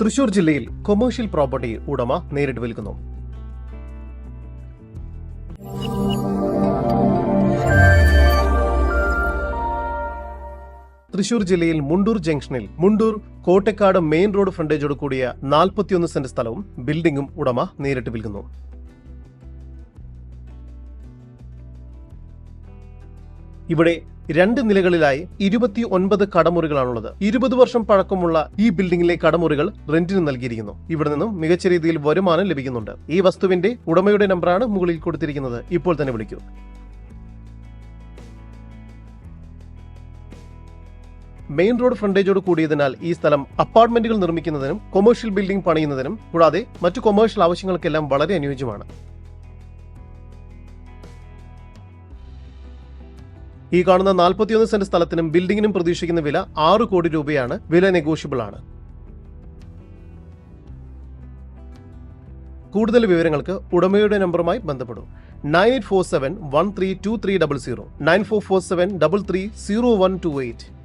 തൃശൂർ ജില്ലയിൽ commercial property ഉടമ നേരിട്ട് വിൽക്കുന്നു. തൃശൂർ ജില്ലയിൽ മുണ്ടൂർ ജംഗ്ഷനിൽ മുണ്ടൂർ കോട്ടക്കാട് മെയിൻ റോഡ് ഫ്രണ്ടേജോട് കൂടിയ നാൽപ്പത്തിയൊന്ന് സെന്റ് സ്ഥലവും ബിൽഡിംഗും ഉടമ നേരിട്ട് വിൽക്കുന്നു. ഇവിടെ രണ്ട് നിലകളിലായി ഇരുപത്തി ഒൻപത് കടമുറികളാണുള്ളത്. ഇരുപത് വർഷം പഴക്കമുള്ള ഈ ബിൽഡിംഗിലെ കടമുറികൾ റെന്റിന് നൽകിയിരിക്കുന്നു. ഇവിടെ നിന്നും മികച്ച രീതിയിൽ വരുമാനം ലഭിക്കുന്നുണ്ട്. ഈ വസ്തുവിന്റെ ഉടമയുടെ നമ്പറാണ് മുകളിൽ കൊടുത്തിരിക്കുന്നത്. ഇപ്പോൾ തന്നെ വിളിക്കൂ. മെയിൻ റോഡ് ഫ്രണ്ടേജോട് കൂടിയതിനാൽ ഈ സ്ഥലം അപ്പാർട്ട്മെന്റുകൾ നിർമ്മിക്കുന്നതിനും കൊമേഴ്ഷ്യൽ ബിൽഡിംഗ് പണിയുന്നതിനും കൂടാതെ മറ്റു കൊമേഴ്ഷ്യൽ ആവശ്യങ്ങൾക്കെല്ലാം വളരെ അനുയോജ്യമാണ്. ഈ കാണുന്ന നാൽപ്പത്തിയൊന്ന് സെന്റ് സ്ഥലത്തിനും ബിൽഡിങ്ങിനും പ്രതീക്ഷിക്കുന്ന വില ആറ് കോടി രൂപയാണ്. വില നെഗോഷ്യബിൾ ആണ്. കൂടുതൽ വിവരങ്ങൾക്ക് ഉടമയുടെ നമ്പറുമായി ബന്ധപ്പെടും. Nine eight four seven one three two three double zero. Nine four four seven double three zero one two eight.